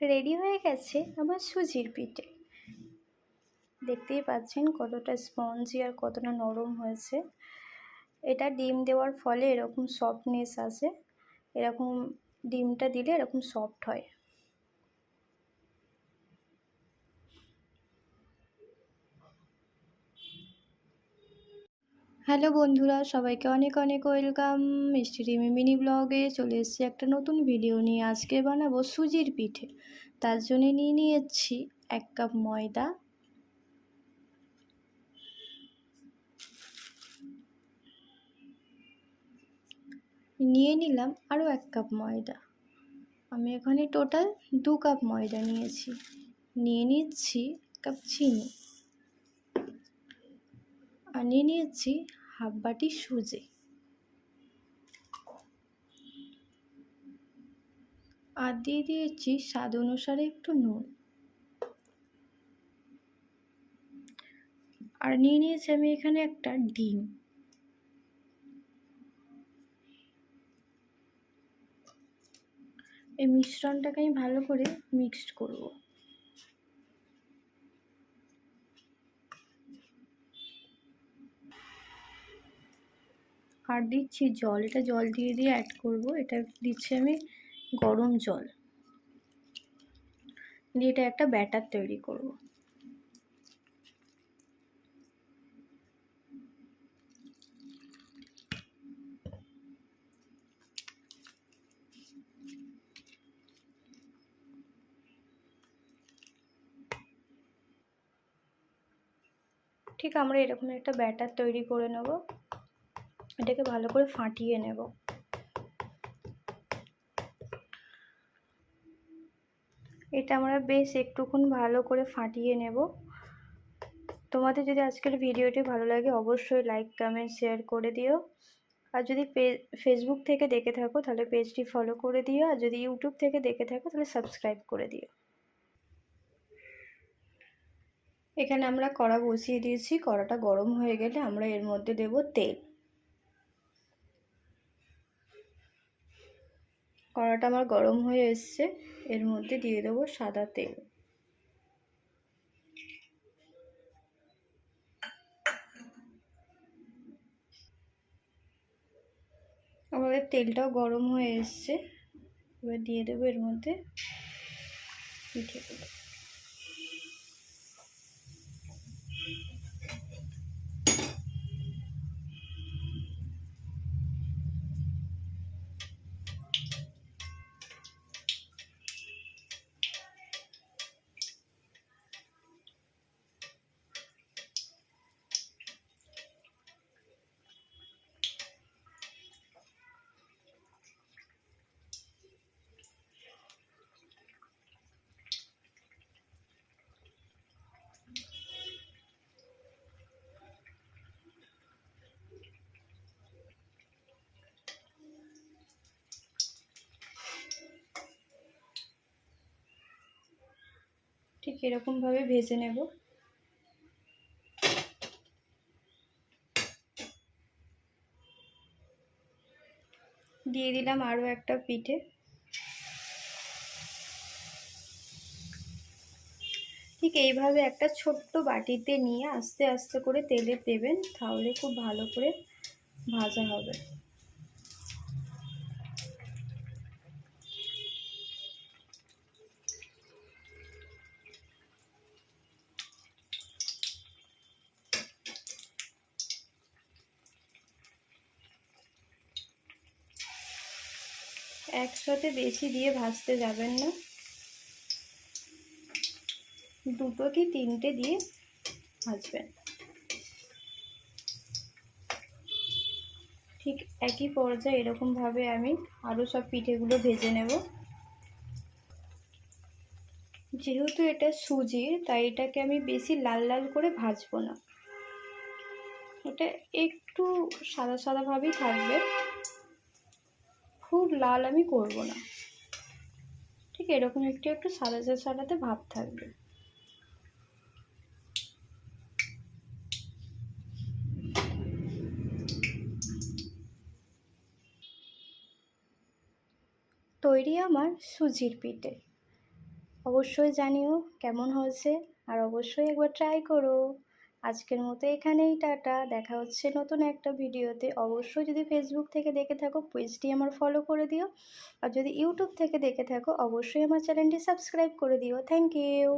Ready হয়ে গেছে আমার সুজির পিঠে। দেখতেই পাচ্ছেন কতটা স্পঞ্জি আর কতটা নরম হয়েছে। এটা ডিম দেওয়ার ফলে এরকম সফটনেস আসে। এরকম ডিমটা দিলে এরকম সফট হয়। হ্যালো বন্ধুরা, সবাইকে অনেক অনেক ওয়েলকাম। মিষ্টি মিনি ব্লগে চলে এসেছি একটা নতুন ভিডিও নিয়ে। আজকে বানাবো সুজির পিঠে। তার জন্য নিয়ে নিয়েছি এক কাপ ময়দা। নিয়ে নিলাম আরও এক কাপ ময়দা। আমি এখানে টোটাল দু কাপ ময়দা নিয়েছি। নিয়ে নিচ্ছি কাপ চিনি। আর নিয়ে নিয়েছি হাফ বাটি সুজি। আর দিয়ে দিয়েছি স্বাদ অনুসারে একটু নুন। আর নিয়ে নিয়েছি আমি এখানে একটা ডিম। এই মিশ্রণটাকে আমি ভালো করে মিক্সড করব। আর দিচ্ছি জল। এটা জল দিয়ে দিয়ে অ্যাড করব। এটা দিচ্ছি আমি গরম জল। দিয়ে এটা একটা ব্যাটার তৈরি করব। ঠিক আমরা এরকম একটা ব্যাটার তৈরি করে নেব। এটাকে ভালো করে ফাটিয়ে নেব। এটা আমরা বেশ একটুক্ষণ ভালো করে ফাটিয়ে নেব। তোমাদের যদি আজকের ভিডিওটি ভালো লাগে, অবশ্যই লাইক কমেন্ট শেয়ার করে দিও। আর যদি ফেসবুক থেকে দেখে থাকো, তাহলে পেজটি ফলো করে দিও। আর যদি ইউটিউব থেকে দেখে থাকো, তাহলে সাবস্ক্রাইব করে দিও। এখানে আমরা কড়া বসিয়ে দিয়েছি। কড়াটা গরম হয়ে গেলে আমরা এর মধ্যে দেব তেল। কড়াটা আমার গরম হয়ে এসছে। এর মধ্যে দিয়ে দেবো সাদা তেল। আমাদের তেলটাও গরম হয়ে এসছে। এবার দিয়ে দেবো এর মধ্যে পিঠেগুলো ঠিক এরকমভাবে ভেজে নেব। দিয়ে দিলাম আরও একটা পিঠে। ঠিক এইভাবে একটা ছোট্ট বাটিতে নিয়ে আস্তে আস্তে করে তেলে দেবেন, তাহলে খুব ভালো করে ভাজা হবে। একসাথে বেশি দিয়ে ভাজতে যাবেন না। দুটো কি তিনটে দিয়ে ভাজবেন? ঠিক একই পর্যায়ে এরকমভাবে আমি আরও সব পিঠেগুলো ভেজে নেব। যেহেতু এটা সুজির তাই এটাকে আমি বেশি লাল লাল করে ভাজবো না। এটা একটু সাদা সাদাভাবেই থাকবে। খুব লাল আমি করব না। ঠিক এরকম একটু একটু সাদা সাদাতে ভাব থাকবে। তৈরি আমার সুজির পিঠে। অবশ্যই জানিও কেমন হয়েছে, আর অবশ্যই একবার ট্রাই করো। আজকের মতো এখানেই, টাটা। দেখা হচ্ছে নতুন একটা ভিডিওতে। অবশ্যই যদি ফেসবুক থেকে দেখে থাকো, পেজটি আমার ফলো করে দিও। আর যদি ইউটিউব থেকে দেখে থাকো, অবশ্যই আমার চ্যানেলটি সাবস্ক্রাইব করে দিও। Thank you